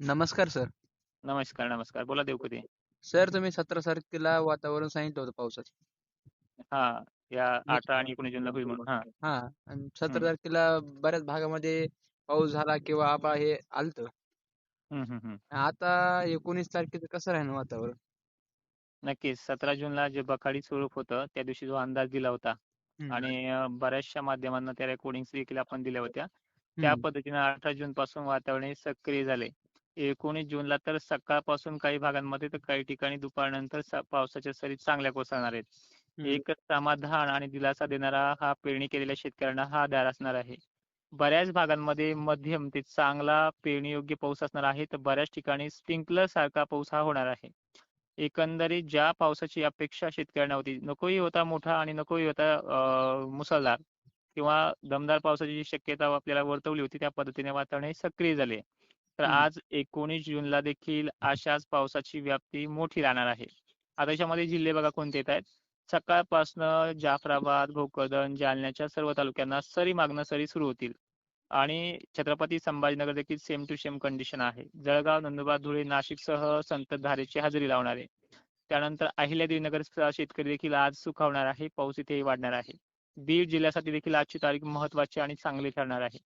नमस्कार सर. नमस्कार, नमस्कार. बोला देवकते. सर तुम्ही 17 तारखेला वातावरण सांगितलं होतं पावसाचं. हां. या मी 18 आणि 19 जूनला होईल म्हणून. हां. हां. आणि 17 हं. तारखेला बऱ्याच भागामध्ये पाऊस झाला किंवा आभाळ हे आलतं. आता 19 तारखेचं कसं राहील वातावरण? नक्कीच. 17 जूनला जे बखाडी स्वरूप होतं, त्या दिवशी जो अंदाज दिला होता. आणि अ, बऱ्याचशा माध्यमांना त्या रेकॉर्डिंग्स देखील आपण दिल्या होत्या. त्या. पद्धतीनं 18 जूनपासून वातावरण हे सक्रिय झाले. 19 जूनला तर सकाळपासून काही भागांमध्ये तर काही ठिकाणी दुपारनंतर पावसाच्या सरी चांगल्या कोसळणार आहेत. एक समाधान आणि दिलासा देणारा हा पेरणी केलेल्या शेतकऱ्यांना हा आधार असणार आहे. बऱ्याच भागांमध्ये मध्यम ते चांगला पेरणीयोग्य पाऊस असणार आहे, तर बऱ्याच ठिकाणी स्प्रिंकलर सारखा पाऊस हा होणार आहे. एकंदरीत ज्या पावसाची अपेक्षा शेतकऱ्यांना होती, नकोही होता मोठा आणि नकोही होता अ, मुसळधार किंवा दमदार पावसाची जी शक्यता आपल्याला वर्तवली होती, त्या पद्धतीने वातावरण हे सक्रिय झाले. तर. आज 19 जूनला देखील अशाच पावसाची व्याप्ती मोठी राहणार आहे. आता याच्यामध्ये जिल्हे बघा कोणते येत आहेत. सकाळपासनं जाफराबाद, भोकरदन, जालन्याच्या सर्व तालुक्यांना सरी मागणं सरी सुरू होतील. आणि छत्रपती संभाजीनगर देखील सेम टू सेम कंडिशन आहे. जळगाव, नंदुरबार, धुळे, नाशिकसह संततधारेची हजेरी लावणार आहे. त्यानंतर अहिल्यादेवीनगरचा शेतकरी देखील आज सुखावणार आहे. पाऊस इथेही वाढणार आहे. बीड जिल्ह्यासाठी देखील आजची तारीख महत्त्वाची आणि चांगली ठरणार आहे.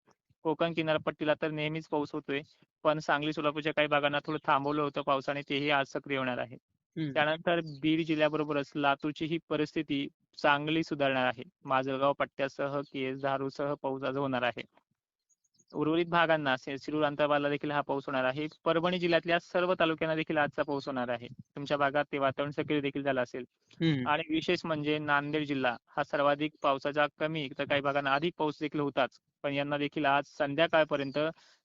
कोकण किनारपट्टीला तर नेहमीच पाऊस होतोय. पण सांगली, सोलापूरच्या काही भागांना थोडं थांबवलं होतं पावसाने, तेही आज सक्रिय होणार आहे. त्यानंतर बीड जिल्ह्याबरोबरच लातूरची ही परिस्थिती चांगली सुधारणार आहे. माजलगाव पट्ट्यासह केज, धारूरसह पाऊस आज होणार आहे. उर्वरित भागांना सि शिरूर अंतर्भागाला देखील हा पाऊस होणार आहे. परभणी जिल्ह्यातल्या सर्व तालुक्यांना देखील आजचा पाऊस होणार आहे. तुमच्या भागात ते वातावरण सक्रिय देखील झालं असेल. आणि विशेष म्हणजे नांदेड जिल्हा हा सर्वाधिक पावसाचा कमी तर काही भागांना अधिक पाऊस देखील होताच. पण यांना देखील आज संध्याकाळपर्यंत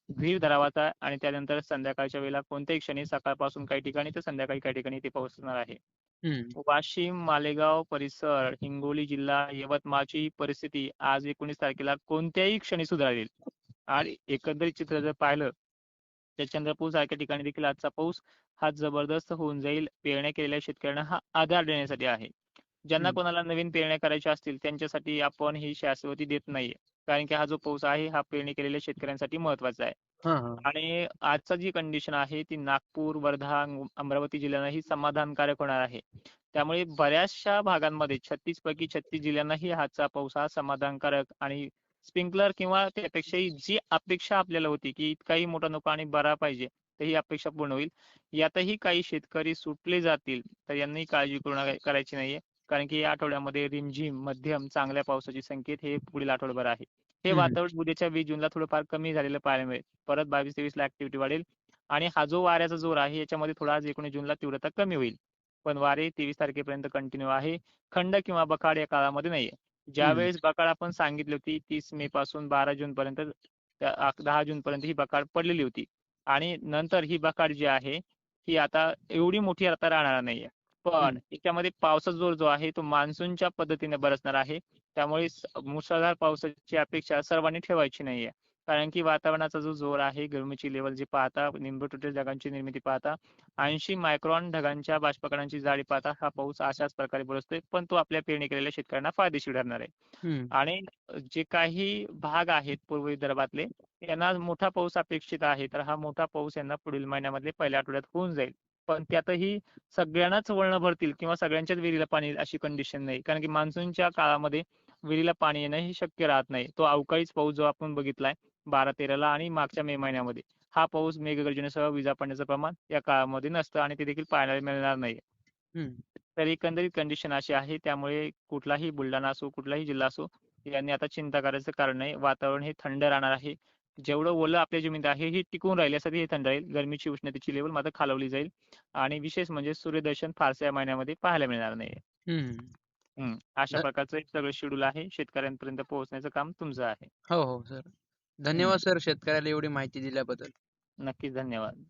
धीर धरावाचा आणि त्यानंतर संध्याकाळच्या वेळेला कोणत्याही क्षणी सकाळपासून काही ठिकाणी तर संध्याकाळी काही ठिकाणी ते पोहोचणार आहे. हं. वाशिम, मालेगाव परिसर, हिंगोली जिल्हा, यवतमाळची परिस्थिती आज 19 तारखेला कोणत्याही क्षणी सुधारेल. आणि एकंदरीत चित्र जर पाहिलं, तर चंद्रपूर सारख्या ठिकाणी देखील आजचा पाऊस हा जबरदस्त होऊन जाईल. पेरण्या केलेल्या शेतकऱ्यांना हा आधार देण्यासाठी आहे. ज्यांना. कोणाला नवीन पेरण्या करायच्या असतील, त्यांच्यासाठी आपण ही शाश्वती देत नाहीये. कारण की हा जो पाऊस आहे, हा पेरणी केलेल्या शेतकऱ्यांसाठी महत्त्वाचा आहे. आणि आजचा जी कंडिशन आहे, ती नागपूर, वर्धा, अमरावती जिल्ह्यांनाही समाधानकारक होणार आहे. त्यामुळे बऱ्याचशा भागांमध्ये 36 पैकी 36 जिल्ह्यांनाही आजचा पाऊस हा समाधानकारक आणि स्प्रिंकलर किंवा त्यापेक्षाही जी अपेक्षा आपल्याला होती, की इतकाही मोठा नको आणि बरा पाहिजे, तर ही अपेक्षा पूर्ण होईल. यातही काही शेतकरी सुटले जातील, तर यांनाही काळजी करू करायची नाहीये. कारण की या आठवड्यामध्ये रिमझिम, मध्यम, चांगल्या पावसाचे संकेत हे पुढील आठवडाभर आहे. हे. वातावरण उद्याच्या 20 जूनला थोडंफार कमी झालेलं पाहायला मिळेल. परत 22-23 ला ऍक्टिव्हिटी वाढेल आणि हा जो वाऱ्याचा जोर आहे, याच्यामध्ये थोडा आज 19 जूनला तीव्रता कमी होईल. पण वारे 23 तारखेपर्यंत कंटिन्यू आहे. खंड किंवा बखाड या काळामध्ये नाहीये. ज्यावेळेस बखाड आपण सांगितली होती 30 मे पासून 12 जूनपर्यंत त्या अ, 10 जूनपर्यंत ही बखाड पडलेली होती. आणि नंतर ही बखाड जी आहे, ही आता एवढी मोठी आता राहणार नाहीये. पण. याच्यामध्ये पावसाचा जोर जो आहे, तो मान्सूनच्या पद्धतीने बरसणार आहे. त्यामुळे मुसळधार पावसाची अपेक्षा सर्वांनी ठेवायची नाहीये. कारण की वातावरणाचा जो जोर आहे, गरमीची लेव्हल जी पाहता, निंबुटुटे ढगांची निर्मिती पाहता, 80 मायक्रॉन ढगांच्या बाष्पकणांची जाडी पाहता हा पाऊस अशाच प्रकारे बरसतोय. पण तो आपल्या पेरणी केलेल्या शेतकऱ्यांना फायदेशीर ठरणार आहे. आणि जे काही भाग आहेत पूर्व विदर्भातले, यांना मोठा पाऊस अपेक्षित आहे. तर हा मोठा पाऊस यांना पुढील महिन्यामधले पहिल्या आठवड्यात होऊन जाईल. पण त्यातही सगळ्यांनाच वळणं भरतील किंवा सगळ्यांच्याच विहिरीला पाणी अशी कंडिशन नाही. कारण की मान्सूनच्या काळामध्ये विहिरीला पाणी येणं हे शक्य राहत नाही. तो अवकाळीच पाऊस जो आपण बघितलाय 12-13 ला आणि मागच्या मे महिन्यामध्ये. हा पाऊस मेघगर्जनेसह विजा पडण्याचं प्रमाण या काळामध्ये नसतं आणि ते देखील पाहायला मिळणार नाही. हं. तर एकंदरीत कंडिशन अशी आहे. त्यामुळे कुठलाही बुलढाणा असो, कुठलाही जिल्हा असो, यांनी आता चिंता करायचं कारण नाही. वातावरण हे थंड राहणार आहे. जेवढं ओलं आपल्या जमिनीत आहे, हे टिकून राहील यासाठी हे थंड राहील. गरमीची उष्णतेची लेव्हल मात्र खालवली जाईल. आणि विशेष म्हणजे सूर्यदर्शन फारसं या महिन्यामध्ये पाहायला मिळणार नाहीये. हं. हं. अशा प्रकारचं सगळं शेड्यूल आहे. शेतकऱ्यांपर्यंत पोहोचण्याचं काम तुमचं आहे. हो, हो सर. धन्यवाद सर शेतकऱ्याला एवढी माहिती दिल्याबद्दल. नक्कीच. धन्यवाद.